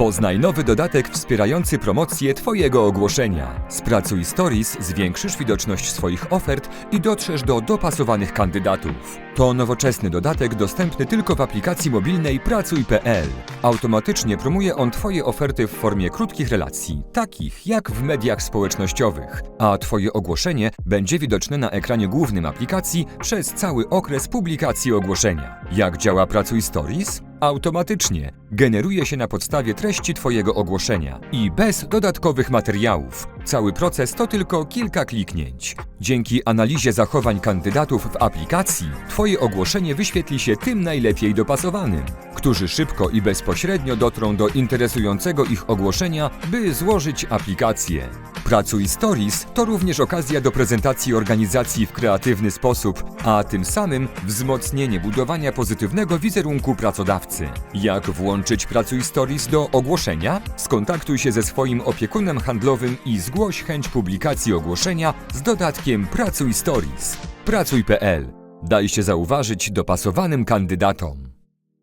Poznaj nowy dodatek wspierający promocję Twojego ogłoszenia. Spracuj Stories, zwiększysz widoczność swoich ofert i dotrzesz do dopasowanych kandydatów. To nowoczesny dodatek dostępny tylko w aplikacji mobilnej Pracuj.pl. Automatycznie promuje on Twoje oferty w formie krótkich relacji, takich jak w mediach społecznościowych, a Twoje ogłoszenie będzie widoczne na ekranie głównym aplikacji przez cały okres publikacji ogłoszenia. Jak działa Pracuj Stories? Automatycznie generuje się na podstawie treści Twojego ogłoszenia i bez dodatkowych materiałów. Cały proces to tylko kilka kliknięć. Dzięki analizie zachowań kandydatów w aplikacji, Twoje ogłoszenie wyświetli się tym najlepiej dopasowanym, którzy szybko i bezpośrednio dotrą do interesującego ich ogłoszenia, by złożyć aplikację. Pracuj Stories to również okazja do prezentacji organizacji w kreatywny sposób, a tym samym wzmocnienie budowania pozytywnego wizerunku pracodawcy. Jak włączyć Pracuj Stories do ogłoszenia? Skontaktuj się ze swoim opiekunem handlowym i zgłoś chęć publikacji ogłoszenia z dodatkiem Pracuj Stories. Pracuj.pl. Daj się zauważyć dopasowanym kandydatom.